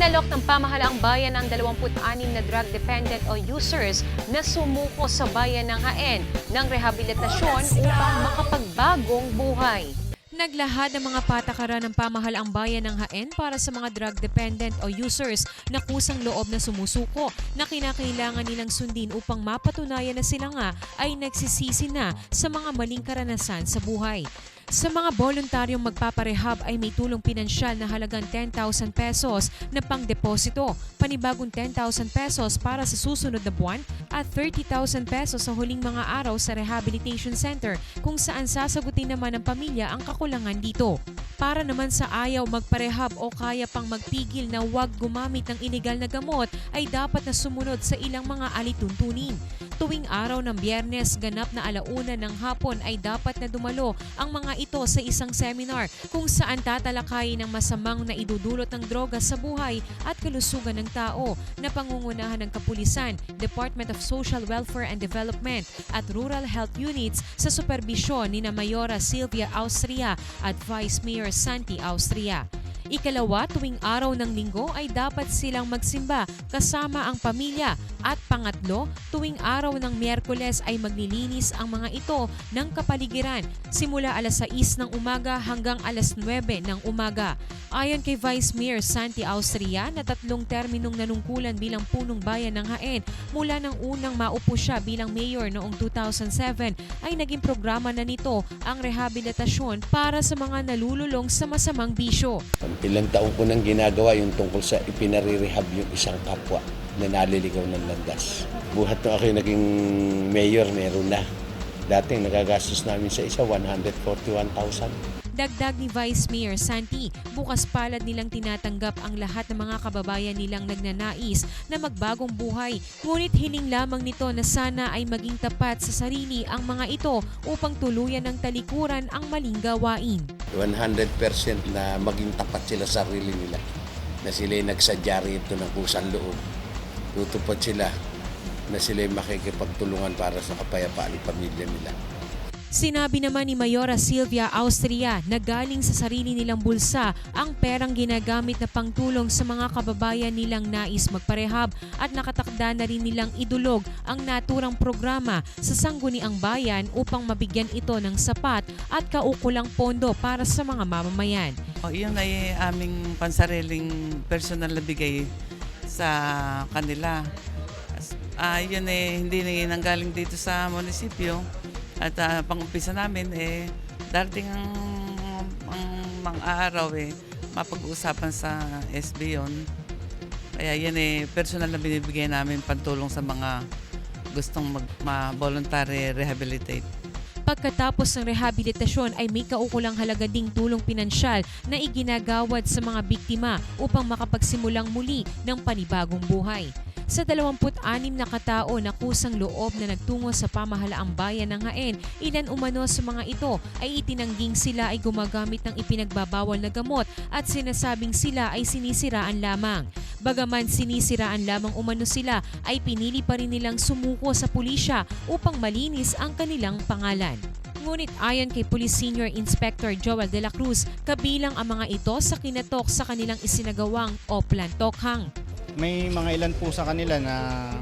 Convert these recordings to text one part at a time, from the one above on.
Inalok ng pamahalaang bayan ang 26 na drug dependent o users na sumuko sa bayan ng Haen ng rehabilitasyon upang makapagbagong buhay. Naglahad ng mga patakaran ng pamahalaang bayan ng Haen para sa mga drug dependent o users na kusang loob na sumusuko na kinakailangan nilang sundin upang mapatunayan na sila nga ay nagsisisi na sa mga maling karanasan sa buhay. Sa mga voluntaryong magpaparehab ay may tulong pinansyal na halagang 10,000 pesos na pang-deposito, panibagong 10,000 pesos para sa susunod na buwan at 30,000 pesos sa huling mga araw sa rehabilitation center kung saan sasagutin naman ng pamilya ang kakulangan dito. Para naman sa ayaw magparehab o kaya pang magpigil na huwag gumamit ng inigal na gamot ay dapat na sumunod sa ilang mga alituntunin. Tuwing araw ng biyernes, ganap na alauna ng hapon ay dapat na dumalo ang mga ito sa isang seminar kung saan tatalakayin ang masamang na idudulot ng droga sa buhay at kalusugan ng tao na pangungunahan ng kapulisan, Department of Social Welfare and Development at Rural Health Units sa superbisyon ni na Mayora Silvia Austria at Vice Mayor Santi Austria. Ikalawa, tuwing araw ng linggo ay dapat silang magsimba kasama ang pamilya. At pangatlo, tuwing araw ng Miyerkules ay maglilinis ang mga ito ng kapaligiran simula alas 6 ng umaga hanggang alas 9 ng umaga. Ayon kay Vice Mayor Santi Austria na tatlong terminong nanungkulan bilang punong bayan ng Haen mula ng unang maupo siya bilang mayor noong 2007 ay naging programa na nito ang rehabilitasyon para sa mga nalululong sa masamang bisyo. Ilang taong ko nang ginagawa yung tungkol sa ipinarirehab yung isang kapwa na naliligaw ng landas. Buhat na ako yung naging mayor, meron na. Dating nagagastos namin sa isa, 141,000. Dagdag ni Vice Mayor Santi, bukas palad nilang tinatanggap ang lahat ng mga kababayan nilang nagnanais na magbagong buhay. Ngunit hiling lamang nito na sana ay maging tapat sa sarili ang mga ito upang tuluyan ng talikuran ang maling gawain. 100% na maging tapat sila sa sarili nila. Na sila nagsadya rito ng kusang loob. Tutupad sila na sila makikipagtulungan para sa kapayapaan ng pamilya nila. Sinabi naman ni Mayora Silvia Austria na galing sa sarili nilang bulsa ang perang ginagamit na pangtulong sa mga kababayan nilang nais magparehab at nakatakda na rin nilang idulog ang naturang programa sa sangguniang bayan upang mabigyan ito ng sapat at kaukulang pondo para sa mga mamamayan. O, yun ay aming pansariling personal na bigay sa kanila. Ah, yun eh, hindi na nanggaling dito sa munisipyo. At ah, pang-umpisa namin eh, darating ang, ang mga araw eh, mapag-uusapan sa SB yun. Kaya yan eh, personal na binibigay namin pantulong sa mga gustong mag, ma-voluntary rehabilitate. Pagkatapos ng rehabilitasyon ay may kaukulang halaga ding tulong pinansyal na iginagawad sa mga biktima upang makapagsimulang muli ng panibagong buhay. Sa 26 na katao na kusang loob na nagtungo sa pamahalaang bayan ng Haen, ilan umano sa mga ito ay itinangging sila ay gumagamit ng ipinagbabawal na gamot at sinasabing sila ay sinisiraan lamang. Bagaman sinisiraan lamang umano sila, ay pinili pa rin nilang sumuko sa pulisya upang malinis ang kanilang pangalan. Ngunit ayon kay Police Senior Inspector Joel De La Cruz, kabilang ang mga ito sa kinatok sa kanilang isinagawang Oplan Tokhang. May mga ilan po sa kanila na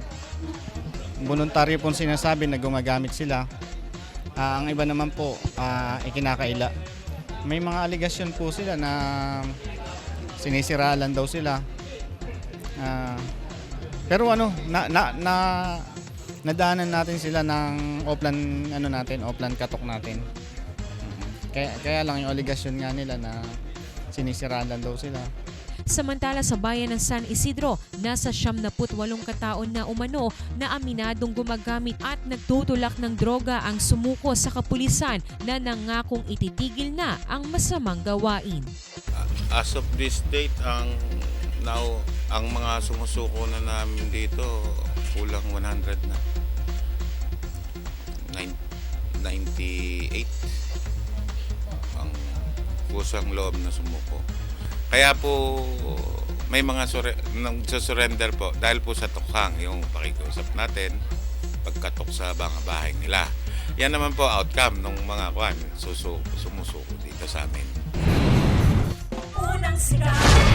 voluntaryo pong sinasabi na gumagamit sila. Ah, ang iba naman po, ah, ikinakaila. May mga aligasyon po sila na sinisiraan daw sila. Ah, pero ano, na, na, na, nadaanan natin sila ng oplan ano natin, oplan katok natin. Kaya, kaya lang yung aligasyon nga nila na sinisiraan lang daw sila. Samantala sa bayan ng San Isidro, nasa 78 kataon na umano na aminadong gumagamit at nagtutulak ng droga ang sumuko sa kapulisan na nangakong ititigil na ang masamang gawain. As of this date, ang now ang mga sumusuko na namin dito kulang 100 na. Nine- 98 ang kusang loob na sumuko. Kaya po may mga nang surrender po dahil po sa tukhang yung pakikiusap natin pagkatok sa mga bahay nila. Yan naman po outcome ng mga kwan susu, sumusuko dito sa amin. Unang sigaw